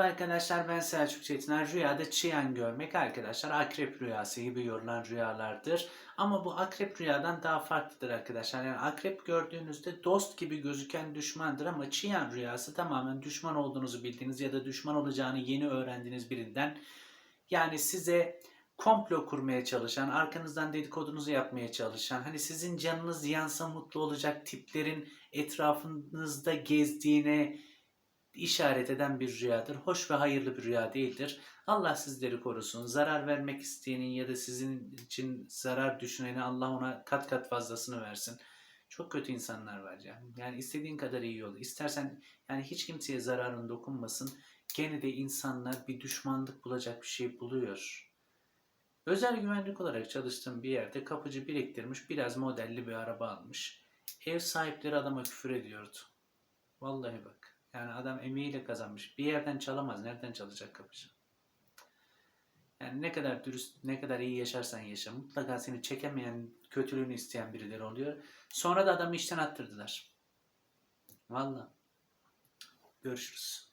Merhaba arkadaşlar ben Selçuk Çetiner. Rüyada çıyan görmek arkadaşlar akrep rüyası gibi yorulan rüyalardır. Ama bu akrep rüyadan daha farklıdır arkadaşlar. Yani akrep gördüğünüzde dost gibi gözüken düşmandır ama çıyan rüyası tamamen düşman olduğunuzu bildiğiniz ya da düşman olacağını yeni öğrendiğiniz birinden. Yani size komplo kurmaya çalışan, arkanızdan dedikodunuzu yapmaya çalışan, hani sizin canınız yansa mutlu olacak tiplerin etrafınızda gezdiğine işaret eden bir rüyadır. Hoş ve hayırlı bir rüya değildir. Allah sizleri korusun. Zarar vermek isteyenin ya da sizin için zarar düşüneni Allah ona kat kat fazlasını versin. Çok kötü insanlar var ya. Yani istediğin kadar iyi ol. İstersen yani hiç kimseye zararın dokunmasın. Gene de insanlar bir düşmanlık bulacak bir şey buluyor. Özel güvenlik olarak çalıştığım bir yerde kapıcı biriktirmiş biraz modelli bir araba almış. Ev sahipleri adama küfür ediyordu. Vallahi bak. Yani adam emeğiyle kazanmış. Bir yerden çalamaz. Nereden çalacak kapıcı? Yani ne kadar dürüst, ne kadar iyi yaşarsan yaşa. Mutlaka seni çekemeyen, kötülüğünü isteyen birileri oluyor. Sonra da adamı işten attırdılar. Vallahi. Görüşürüz.